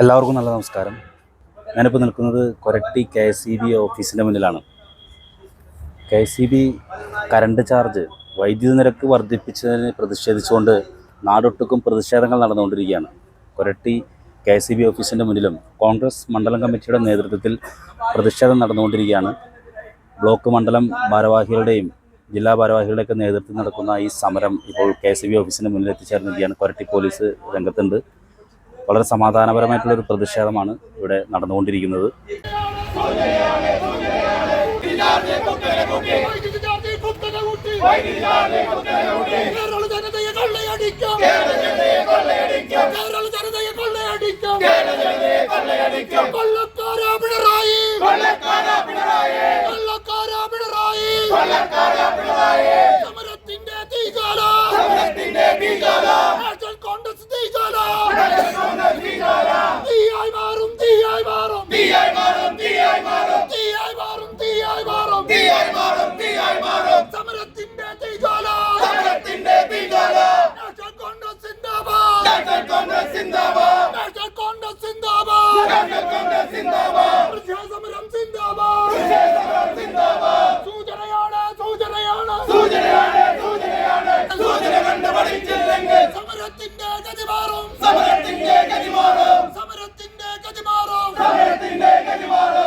എല്ലാവർക്കും നല്ല നമസ്കാരം. ഞാനിപ്പോൾ നിൽക്കുന്നത് Koratty K S C B ഓഫീസിന്റെ മുന്നിലാണ്. K S C B current charge വൈദ്യുതി നിരക്ക് വർദ്ധിപ്പിച്ചതിന് പ്രതിഷേധിച്ചുകൊണ്ട് നാടൊട്ടുക്കും പ്രതിഷേധങ്ങൾ നടന്നുകൊണ്ടിരിക്കുകയാണ്. Koratty K S C B ഓഫീസിന്റെ മുന്നിലും കോൺഗ്രസ് മണ്ഡലം കമ്മിറ്റിയുടെ നേതൃത്വത്തിൽ പ്രതിഷേധം നടന്നുകൊണ്ടിരിക്കുകയാണ്. ബ്ലോക്ക് മണ്ഡലം ഭാരവാഹികളുടെയും ജില്ലാ ഭാരവാഹികളുടെയൊക്കെ നേതൃത്വത്തിൽ നടക്കുന്ന ഈ സമരം ഇപ്പോൾ കെ എസ് ബി ഓഫീസിന്റെ മുന്നിൽ എത്തിച്ചേർന്നിരിക്കുകയാണ്. കൊരട്ടി പോലീസ് രംഗത്തുണ്ട്. വളരെ സമാധാനപരമായിട്ടുള്ള ഒരു പ്രതിഷേധമാണ് ഇവിടെ നടന്നുകൊണ്ടിരിക്കുന്നത്. കേരള.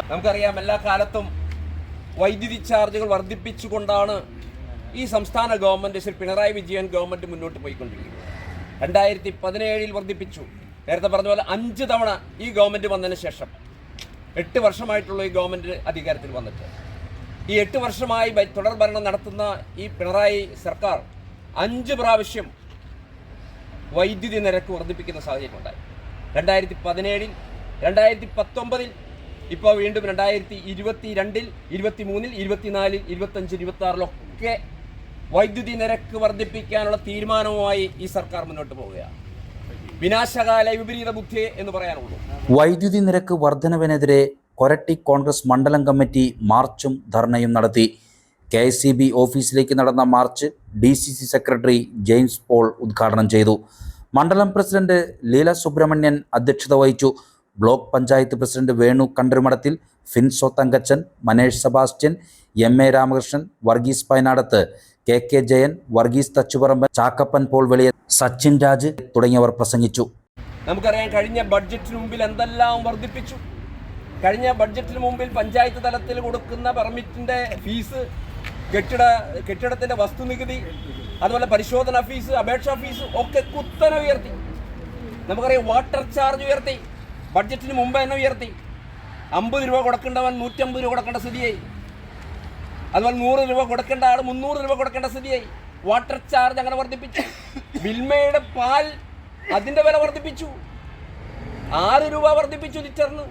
നമുക്കറിയാം എല്ലാ കാലത്തും വൈദ്യുതി ചാർജുകൾ വർദ്ധിപ്പിച്ചുകൊണ്ടാണ് ഈ സംസ്ഥാന ഗവൺമെന്റ് ശ്രീ പിണറായി വിജയൻ ഗവൺമെന്റ് മുന്നോട്ട് പോയിക്കൊണ്ടിരിക്കുന്നത്. രണ്ടായിരത്തി പതിനേഴിൽ വർദ്ധിപ്പിച്ചു. നേരത്തെ പറഞ്ഞ പോലെ അഞ്ച് തവണ ഈ ഗവൺമെന്റ് വന്നതിന് ശേഷം. എട്ട് വർഷമായിട്ടുള്ള ഈ ഗവൺമെന്റ് അധികാരത്തിൽ വന്നിട്ട്. ഈ എട്ട് വർഷമായി തുടർ ഭരണം നടത്തുന്ന ഈ പിണറായി സർക്കാർ അഞ്ച് പ്രാവശ്യം വൈദ്യുതി നിരക്ക് വർദ്ധിപ്പിക്കുന്ന സാഹചര്യം ഉണ്ടായി രണ്ടായിരത്തി പതിനേഴിൽ രണ്ടായിരത്തി പത്തൊമ്പതിൽ ഇപ്പോൾ വീണ്ടും രണ്ടായിരത്തി ഇരുപത്തി രണ്ടിൽ ഇരുപത്തി മൂന്നിൽ ഇരുപത്തിനാലിൽ ഇരുപത്തഞ്ച് ഇരുപത്തി ആറിലൊക്കെ വൈദ്യുതി നിരക്ക് വർദ്ധിപ്പിക്കാനുള്ള തീരുമാനവുമായി ഈ സർക്കാർ മുന്നോട്ട് പോവുകയാണ്. വിനാശകാല വിപരീത ബുദ്ധി എന്ന് പറയാനുള്ളൂ. വൈദ്യുതി നിരക്ക് വർധനവിനെതിരെ കൊരട്ടി കോൺഗ്രസ് മണ്ഡലം കമ്മിറ്റി മാർച്ചും ധർണയും നടത്തി. കെ എസ് സി ബി ഓഫീസിലേക്ക് നടന്ന march D C C secretary James Paul ഉദ്ഘാടനം ചെയ്തു. മണ്ഡലം പ്രസിഡന്റ് ലീല സുബ്രഹ്മണ്യൻ അധ്യക്ഷത വഹിച്ചു. Block panchayat president Venu Kandarumadathil Finso Thankachan Manesh Sebastian M A Ramakrishnan Varghese Painadath K K Jayan Varghese Thachuparamban Chakkappan Paul Veliya Sachin Raj തുടങ്ങിയവർ പ്രസംഗിച്ചു. നമുക്കറിയാം കഴിഞ്ഞ ബഡ്ജറ്റിന് മുമ്പിൽ എന്തെല്ലാം വർദ്ധിപ്പിച്ചു. കഴിഞ്ഞ ബഡ്ജറ്റിന് മുമ്പിൽ പഞ്ചായത്ത് തലത്തിൽ കൊടുക്കുന്ന പെർമിറ്റിന്റെ ഫീസ് കെട്ടിട കെട്ടിടത്തിന്റെ വസ്തുനികുതി അതുപോലെ പരിശോധന ഫീസ് അപേക്ഷാ ഫീസ് ഒക്കെ കുത്തനെ ഉയർത്തി. നമുക്കറിയാം വാട്ടർ ചാർജ് ഉയർത്തി. ബഡ്ജറ്റിന് മുമ്പ് തന്നെ ഉയർത്തി. അമ്പത് രൂപ കൊടുക്കേണ്ടവൻ നൂറ്റമ്പത് രൂപ കൊടുക്കേണ്ട സ്ഥിതിയായി. അതുപോലെ നൂറ് രൂപ കൊടുക്കേണ്ട ആൾ മുന്നൂറ് രൂപ കൊടുക്കേണ്ട സ്ഥിതിയായി. വാട്ടർ ചാർജ് അങ്ങനെ വർദ്ധിപ്പിച്ചു. ബിൽമയുടെ പാൽ അതിന്റെ വില വർദ്ധിപ്പിച്ചു. ആറ് രൂപ വർദ്ധിപ്പിച്ചു ലിറ്ററിന്.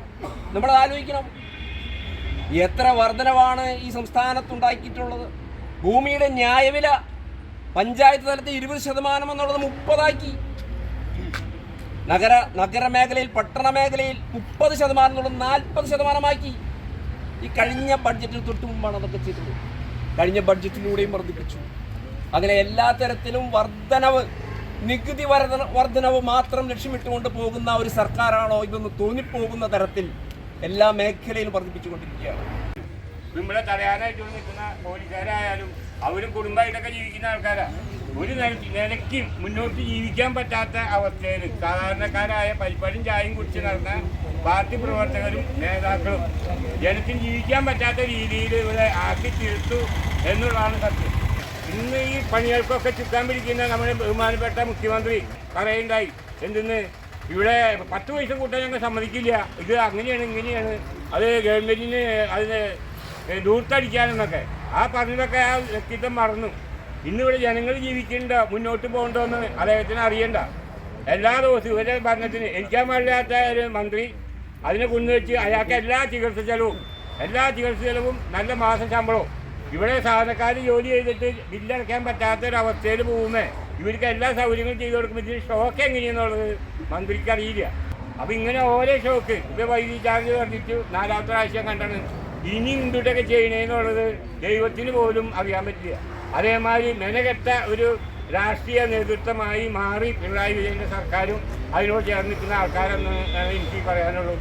നമ്മൾ ആലോചിക്കണം. എത്ര വർധനവാണ് ഈ സംസ്ഥാനത്തുണ്ടാക്കിയിട്ടുള്ളത്? ഭൂമിയുടെ ന്യായവില പഞ്ചായത്ത് തലത്തിൽ ഇരുപത് ശതമാനം എന്നുള്ളത് മുപ്പതാക്കി. നഗര നഗരമേഖലയിൽ പട്ടണ മേഖലയിൽ മുപ്പത് ശതമാനം എന്നുള്ളത് നാൽപ്പത് ശതമാനമാക്കി. ഈ കഴിഞ്ഞ ബഡ്ജറ്റിന് തൊട്ട് മുമ്പാണ് അതൊക്കെ ചെയ്തത്. കഴിഞ്ഞ ബഡ്ജറ്റിലൂടെയും വർദ്ധിപ്പിച്ചു. അങ്ങനെ എല്ലാ തരത്തിലും വർധനവ് നികുതി വർധന വർധനവ് മാത്രം ലക്ഷ്യമിട്ടുകൊണ്ട് പോകുന്ന ഒരു സർക്കാരാണോ ഇതൊന്ന് തോന്നിപ്പോകുന്ന തരത്തിൽ എല്ലാ മേഖലയിലും വർദ്ധിപ്പിച്ചുകൊണ്ടിരിക്കുകയാണ്. നമ്മളെ തടയാനായിട്ട് നിൽക്കുന്ന പോലീസുകാരായാലും അവരും കുടുംബമായിട്ടൊക്കെ ജീവിക്കുന്ന ആൾക്കാരാ. ഒരു നില- നിലയ്ക്ക് മുന്നോട്ട് ജീവിക്കാൻ പറ്റാത്ത അവസ്ഥയിൽ സാധാരണക്കാരായ പരിപാടിയും ചായയും കുടിച്ച് നടന്ന പാർട്ടി പ്രവർത്തകരും നേതാക്കളും ജനത്തിന് ജീവിക്കാൻ പറ്റാത്ത രീതിയിൽ ഇവിടെ ആക്കി തീർത്തു എന്നുള്ളതാണ് സത്യം. ഇന്ന് ഈ പണികൾക്കൊക്കെ ചുക്കാൻ പിടിക്കുന്ന നമ്മുടെ ബഹുമാനപ്പെട്ട മുഖ്യമന്ത്രി പറയുണ്ടായി എന്തെന്ന്? ഇവിടെ പത്ത് പൈസ കൂട്ടാൻ ഞങ്ങൾ സമ്മതിക്കില്ല. ഇത് അങ്ങനെയാണ് ഇങ്ങനെയാണ്. അത് ഗവൺമെന്റിന് അതിന് ദൂർത്തടിക്കാനെന്നൊക്കെ. ആ പറഞ്ഞതൊക്കെ ആ വ്യക്തിത്വം മറന്നു. ഇന്നിവിടെ ജനങ്ങൾ ജീവിക്കേണ്ട മുന്നോട്ട് പോകേണ്ടതെന്ന് അദ്ദേഹത്തിന് അറിയണ്ട. എല്ലാ ദിവസവും ഇവരുടെ ഭരണത്തിന് എനിക്കാൻ പാടില്ലാത്ത ഒരു മന്ത്രി അതിനെ കൊണ്ടുവച്ച് അയാൾക്ക് എല്ലാ ചികിത്സ ചെലവും എല്ലാ ചികിത്സ ചെലവും നല്ല മാസം ശമ്പളവും. ഇവിടെ സാധനക്കാർ ജോലി ചെയ്തിട്ട് ബില്ലടയ്ക്കാൻ പറ്റാത്ത ഒരു അവസ്ഥയിൽ പോകുമ്പോൾ ഇവർക്ക് എല്ലാ സൗകര്യങ്ങളും ചെയ്തു കൊടുക്കുമ്പോൾ ഇതിന് ഷോക്ക് എങ്ങനെയെന്നുള്ളത് മന്ത്രിക്ക് അറിയില്ല. അപ്പോൾ ഇങ്ങനെ ഓരോ ഷോക്ക്. ഇപ്പോൾ വൈദ്യുതി ചാർജ് വർദ്ധിച്ചു നാലാമത്തെ പ്രാവശ്യം കണ്ടാണ്. ഇനി എന്തുട്ടൊക്കെ ചെയ്യണേന്നുള്ളത് ദൈവത്തിന് പോലും അറിയാൻ പറ്റില്ല. അതേമാതിരി മെനകെട്ട ഒരു രാഷ്ട്രീയ നേതൃത്വമായി മാറി പിണറായി വിജയന്റെ സർക്കാരും അതിനോട് ചേർന്നിരിക്കുന്ന ആൾക്കാരെന്ന് എനിക്ക് പറയാനുള്ളൂ.